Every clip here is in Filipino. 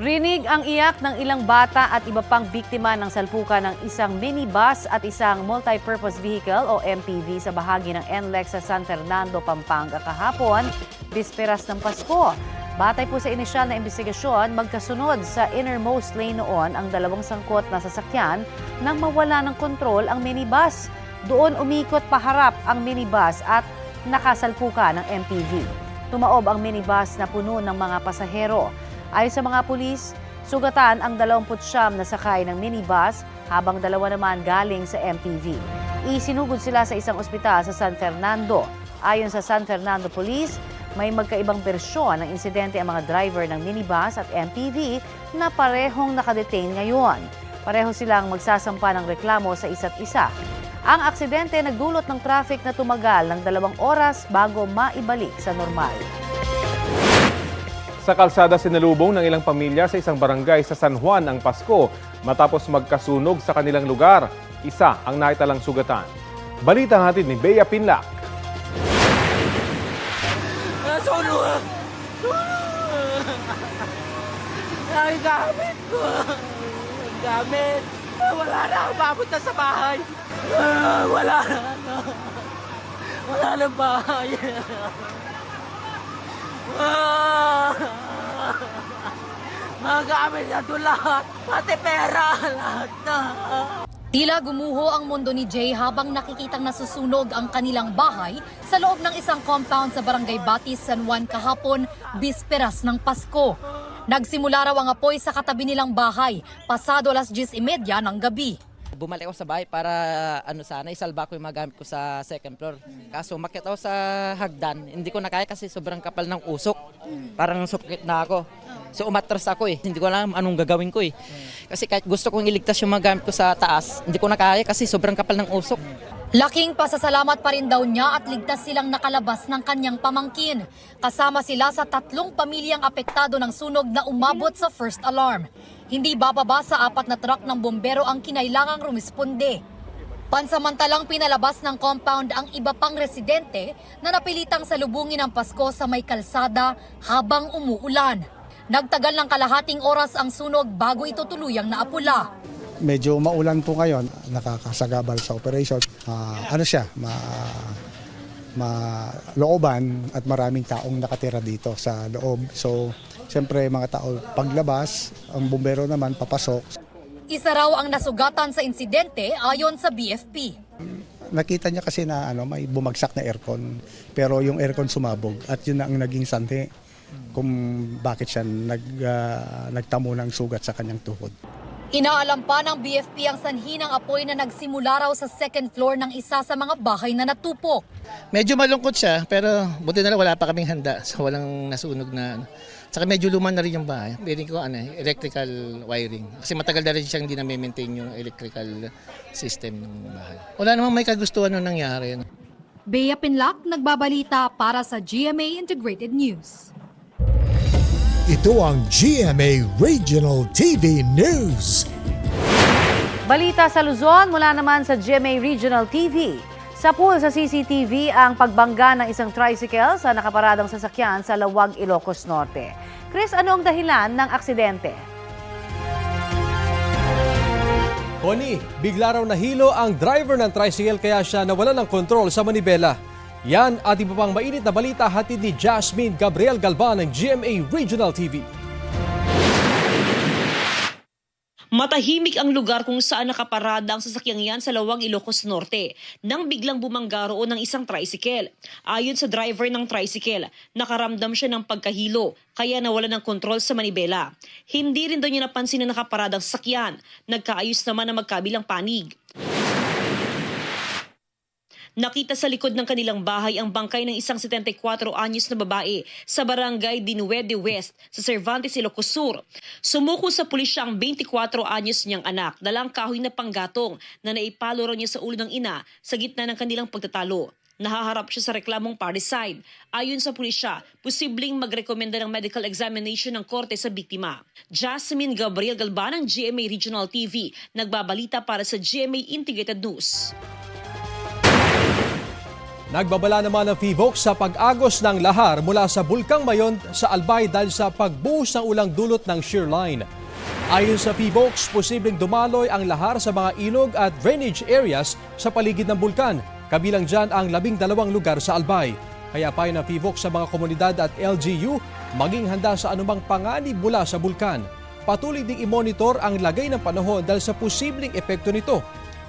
Rinig ang iyak ng ilang bata at iba pang biktima ng salpukan ng isang minibus at isang multi-purpose vehicle o MPV sa bahagi ng NLEX sa San Fernando, Pampanga kahapon, bisperas ng Pasko. Batay po sa inisyal na investigasyon, magkasunod sa innermost lane noon ang dalawang sangkot na sasakyan nang mawala ng kontrol ang minibus. Doon umikot paharap ang minibus at nakasalpuka ng MPV. Tumaob ang minibus na puno ng mga pasahero. Ayon sa mga pulis, sugatan ang 29 na sakay ng minibus habang dalawa naman galing sa MPV. Isinugod sila sa isang ospital sa San Fernando. Ayon sa San Fernando Police, may magkaibang bersyon ng insidente ang mga driver ng minibus at MPV na parehong nakadetain ngayon. Pareho silang magsasampa ng reklamo sa isa't isa. Ang aksidente nagdulot ng traffic na tumagal ng dalawang oras bago maibalik sa normal. Sa kalsada sinalubong ng ilang pamilya sa isang barangay sa San Juan ang Pasko matapos magkasunog sa kanilang lugar. Isa ang naitalang sugatan. Balita hatid ni Bea Pinlac. Nasunog! Ang gamit ko! Ang gamit! Wala na akong mapunta sa bahay! Ah, Wala na! Wala na bahay! Ah! Mga gamit na doon lahat! Pati pera! Lahat na! Tila gumuho ang mundo ni Jay habang nakikitang nasusunog ang kanilang bahay sa loob ng isang compound sa Barangay Batis, San Juan kahapon, bisperas ng Pasko. Nagsimula raw ang apoy sa katabi nilang bahay, pasado alas 10.30 ng gabi. bumalik ako sa bahay para ano sana isalba ko yung mga gamit ko sa second floor. Kaso umakyat ako sa hagdan, hindi ko na kaya kasi sobrang kapal ng usok. Parang sukit na ako. So umatras ako eh. Hindi ko alam anong gagawin ko eh. Kasi kahit gusto kong iligtas yung mga gamit ko sa taas, hindi ko na kaya kasi sobrang kapal ng usok. Laking pasasalamat pa rin daw niya at ligtas silang nakalabas ng kanyang pamangkin. Kasama sila sa tatlong pamilyang apektado ng sunog na umabot sa first alarm. Hindi bababa sa apat na truck ng bombero ang kinailangang rumisponde. Pansamantalang pinalabas ng compound ang iba pang residente na napilitang salubungin ang Pasko sa may kalsada habang umuulan. Nagtagal ng kalahating oras ang sunog bago ito tuluyang naapula. medyo maulan po ngayon, nakakasagabal sa operation. Ah, ano siya, ma malooban at maraming taong nakatira dito sa loob. So, siyempre mga tao paglabas, ang bumbero naman papasok. Isa raw ang nasugatan sa insidente ayon sa BFP. Nakita niya kasi na ano, may bumagsak na aircon, pero yung aircon sumabog at yun na ang naging sanhi kung bakit siya nag, ah, nagtamo ng sugat sa kanyang tuhod. Inaalam pa ng BFP ang sanhi ng apoy na nagsimula raw sa second floor ng isa sa mga bahay na natupok. Medyo malungkot siya, pero buti na lang wala pa kaming handa sa walang nasunog na ano. Saka medyo luma na rin yung bahay. Piling ko ano, eh, electrical wiring. Kasi matagal na rin siyang hindi na-maintain yung electrical system ng bahay. Wala namang may kagustuhan nung nangyari. no. Bea Pinlac, nagbabalita para sa GMA Integrated News. Ito ang GMA Regional TV News. Balita sa Luzon mula naman sa GMA Regional TV. Sa pool sa CCTV ang pagbangga ng isang tricycle sa nakaparadang sasakyan sa Lawag, Ilocos Norte. Chris, ano ang dahilan ng aksidente? Connie, bigla raw nahilo ang driver ng tricycle kaya siya nawala ng kontrol sa manibela. Yan at iba pang mainit na balita hatid ni Jasmine Gabriel Galban ng GMA Regional TV. Matahimik ang lugar kung saan nakaparada ang sasakyang yan sa Lawag, Ilocos Norte nang biglang bumangga roon ng isang tricycle. Ayon sa driver ng tricycle, nakaramdam siya ng pagkahilo kaya nawala ng kontrol sa manibela. Hindi rin daw niya napansin na nakaparada ang sasakyan. Nagkaayos naman na magkabilang panig. Nakita sa likod ng kanilang bahay ang bangkay ng isang 74 anyos na babae sa barangay Dinuede West sa Cervantes, Ilocos Sur. Sumuko sa pulisya ang 24 anyos niyang anak, dalang kahoy na panggatong na naipalo niya sa ulo ng ina sa gitna ng kanilang pagtatalo. Nahaharap siya sa reklamong parricide. Ayon sa pulisya, posibleng magrekomenda ng medical examination ng korte sa biktima. Jasmine Gabriel Galban ng GMA Regional TV, nagbabalita para sa GMA Integrated News. Nagbabala naman ng FIVOX sa pag-agos ng lahar mula sa Bulkang Mayon sa Albay dahil sa pagbuhos ng ulang dulot ng shear line. Ayon sa FIVOX, posibleng dumaloy ang lahar sa mga ilog at drainage areas sa paligid ng bulkan. Kabilang dyan ang labing dalawang lugar sa Albay. Kaya payo ng FIVOX sa mga komunidad at LGU maging handa sa anumang panganib mula sa bulkan. Patuloy ding i-monitor ang lagay ng panahon dahil sa posibleng epekto nito.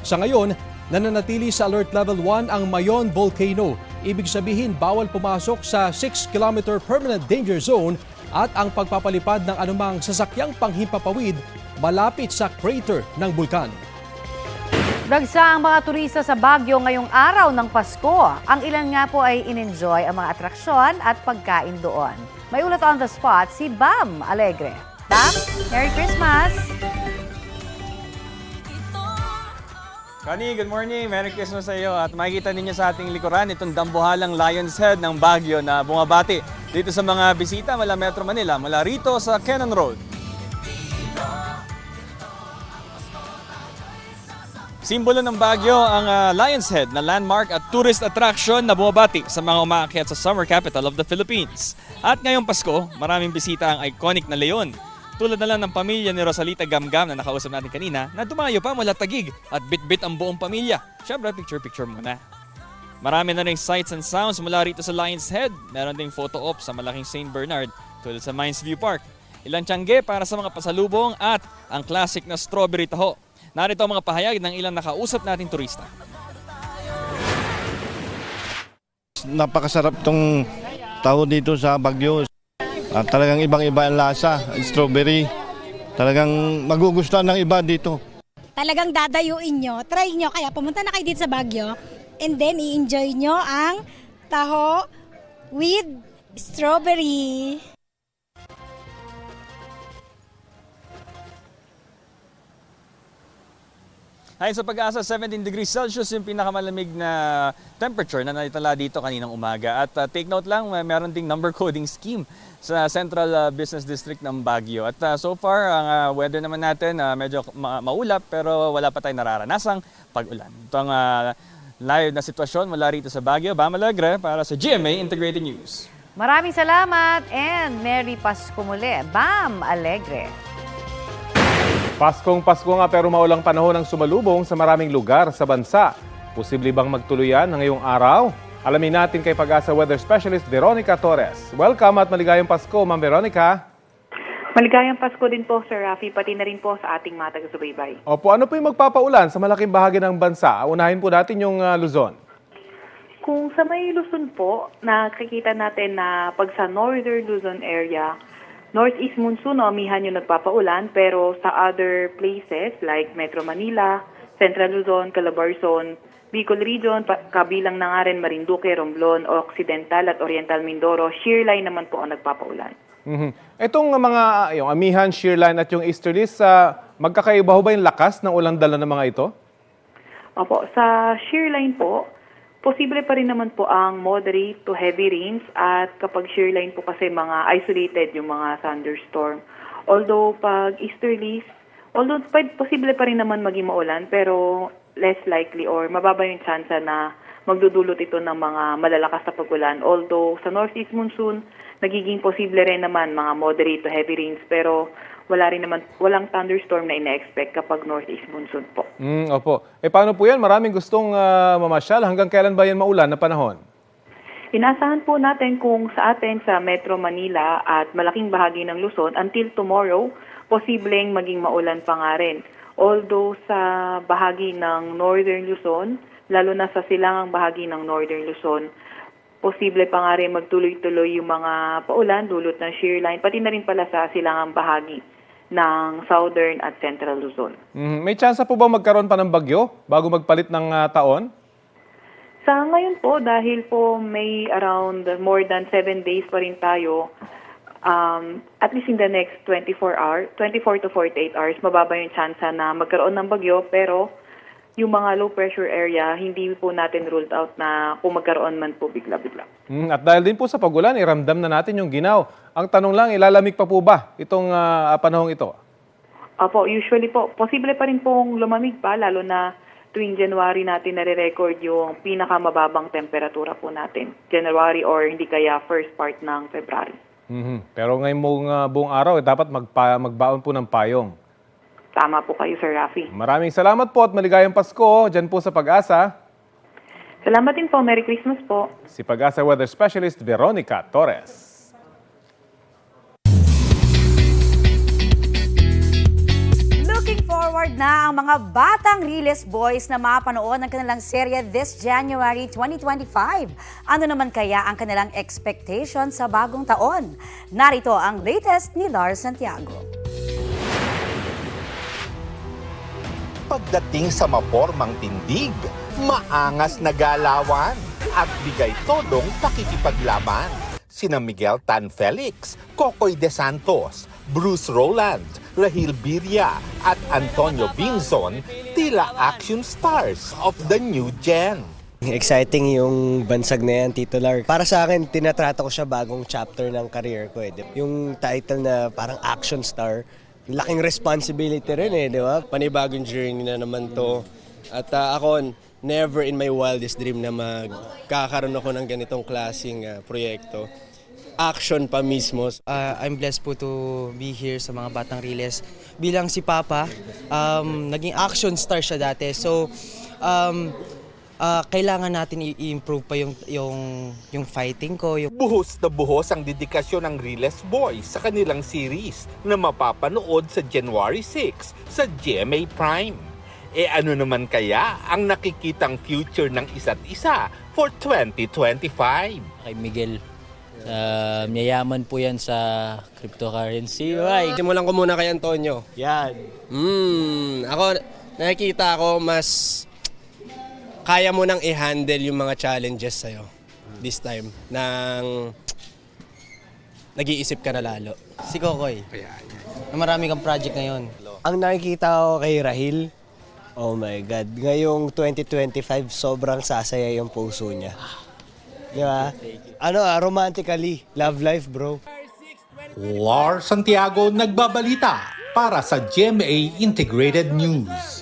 Sa ngayon, nananatili sa Alert Level 1 ang Mayon Volcano. Ibig sabihin bawal pumasok sa 6-kilometer permanent danger zone at ang pagpapalipad ng anumang sasakyang panghimpapawid malapit sa crater ng bulkan. Dagsa ang mga turista sa Baguio ngayong araw ng Pasko. Ang ilan nga po ay in-enjoy ang mga atraksyon at pagkain doon. May ulat on the spot si Bam Alegre. Bam, Merry Christmas! Connie, good morning. Merry Christmas sa iyo. At makikita ninyo sa ating likuran itong dambuhalang Lion's Head ng Baguio na bumabati dito sa mga bisita mula Metro Manila, mula rito sa Cannon Road. Simbolo ng Baguio ang ah, Lion's Head na landmark at tourist attraction na bumabati sa mga umaakyat sa summer capital of the Philippines. At ngayong Pasko, maraming bisita ang iconic na leon. Tulad na lang ng pamilya ni Rosalita Gamgam na nakausap natin kanina na dumayo pa mula Tagig at bitbit ang buong pamilya. Siyempre, picture-picture muna. Marami na rin sights and sounds mula rito sa Lion's Head. Meron ding photo op sa malaking St. Bernard tulad sa Mines View Park. Ilang tiyangge para sa mga pasalubong at ang classic na strawberry taho. Narito ang mga pahayag ng ilang nakausap nating turista. Napakasarap tong taho dito sa Baguio. At talagang ibang-iba ang lasa, strawberry. Talagang magugustuhan ng iba dito. talagang dadayuin nyo, try nyo, kaya pumunta na kayo dito sa Baguio, and then i-enjoy nyo ang taho with strawberry. Ayon sa pag-asa, 17 degrees Celsius yung pinakamalamig na temperature na naitala dito kaninang umaga. At uh, take note lang, may meron ding number coding scheme sa Central uh, Business District ng Baguio. At uh, so far, ang uh, weather naman natin uh, medyo ma- maulap pero wala pa tayong nararanasang pag-ulan. Ito ang uh, live na sitwasyon mula rito sa Baguio. Bam Alegre para sa GMA Integrated News. Maraming salamat and Merry Pasko muli. Bam Alegre! Paskong Pasko nga pero maulang panahon ang sumalubong sa maraming lugar sa bansa. Posible bang magtuluyan ng ngayong araw? Alamin natin kay Pag-asa Weather Specialist Veronica Torres. Welcome at maligayang Pasko, Ma'am Veronica. Maligayang Pasko din po, Sir Rafi, pati na rin po sa ating mga taga-subaybay. Opo, ano po yung magpapaulan sa malaking bahagi ng bansa? Unahin po natin yung ah, Luzon. Kung sa may Luzon po, nakikita natin na pag sa northern Luzon area, northeast monsoon amihan yung nagpapaulan, pero sa other places like Metro Manila, Central Luzon, Calabarzon, Bicol Region, kabilang na nga rin Marinduque, Romblon, Occidental at Oriental Mindoro, shear line naman po ang nagpapaulan. Mhm. Itong mga ah, yung amihan, shearline at yung easterlies, sa magkakaiba ho ba yung lakas ng ulang dala ng mga ito? Opo, sa shear line po, posible pa rin naman po ang moderate to heavy rains at kapag shear line po kasi mga isolated yung mga thunderstorm. Although pag easterlies, although posible pa rin naman maging maulan pero less likely or mababa yung chance na magdudulot ito ng mga malalakas na pagulan. Although sa northeast monsoon, nagiging posible rin naman mga moderate to heavy rains pero wala rin naman walang thunderstorm na ina-expect kapag northeast monsoon po. Mm, opo. Eh paano po yan? Maraming gustong ah, mamasyal. Hanggang kailan ba yan maulan na panahon? Inaasahan po natin kung sa atin sa Metro Manila at malaking bahagi ng Luzon until tomorrow, posibleng maging maulan pa nga rin. Although sa bahagi ng Northern Luzon, lalo na sa silangang bahagi ng Northern Luzon, posible pa nga rin magtuloy-tuloy yung mga paulan dulot ng shear line, pati na rin pala sa silangang bahagi ng Southern at Central Luzon. Mhm. May chance po ba magkaroon pa ng bagyo bago magpalit ng ah, taon? Sa ngayon po, dahil po may around more than 7 days pa rin tayo, um, at least in the next 24 hours, 24 to 48 hours, mababa yung chance na magkaroon ng bagyo, pero yung mga low pressure area, hindi po natin ruled out na kung magkaroon man po bigla-bigla. Mm, at dahil din po sa pagulan, iramdam na natin yung ginaw. Ang tanong lang, ilalamig pa po ba itong ah, panahong ito? Opo, usually po, posible pa rin pong lumamig pa, lalo na tuwing January natin nare-record yung pinakamababang temperatura po natin. January or hindi kaya first part ng February. Mhm. Pero ngayong buong, ah, buong araw, eh, dapat magpa, magbaon po ng payong. Tama po kayo, Sir Rafi. Maraming salamat po at maligayang Pasko dyan po sa Pag-asa. Salamat din po. Merry Christmas po. Si Pag-asa Weather Specialist Veronica Torres. Looking forward na ang mga batang Riles Boys na mapanood ng kanilang serye this January 2025. Ano naman kaya ang kanilang expectation sa bagong taon? Narito ang latest ni Lars Santiago. Pagdating sa mapormang tindig, maangas na galawan at bigay todong pakikipaglaban. Sina Miguel Tan Felix, Kokoy De Santos, Bruce Roland, Rahil Birria at Antonio Binzon tila action stars of the new gen. Exciting yung bansag na yan, Tito Lar. Para sa akin, tinatrato ko siya bagong chapter ng career ko. Eh. Yung title na parang action star, laking responsibility rin eh, di ba? Panibagong journey na naman to. At ah, ako, never in my wildest dream na magkakaroon ako ng ganitong klaseng ah, proyekto. Action pa mismo. Uh, I'm blessed po to be here sa mga Batang Riles. Bilang si Papa, um, naging action star siya dati. So, um, uh, kailangan natin i-improve pa yung, yung, yung fighting ko. Yung... Buhos na buhos ang dedikasyon ng Riles Boys sa kanilang series na mapapanood sa January 6 sa GMA Prime. E ano naman kaya ang nakikitang future ng isa't isa for 2025? Kay Miguel, uh, mayayaman po yan sa cryptocurrency. Right. Simulan ko muna kay Antonio. Yan. Hmm, ako, nakikita ko mas kaya mo nang i-handle yung mga challenges sa'yo this time nang nag-iisip ka na lalo. Si Kokoy. Na marami kang project ngayon. Ang nakikita ko kay Rahil, oh my God, ngayong 2025, sobrang sasaya yung puso niya. Di ba? Ano, ah, romantically, love life, bro. Lars Santiago nagbabalita para sa GMA Integrated News.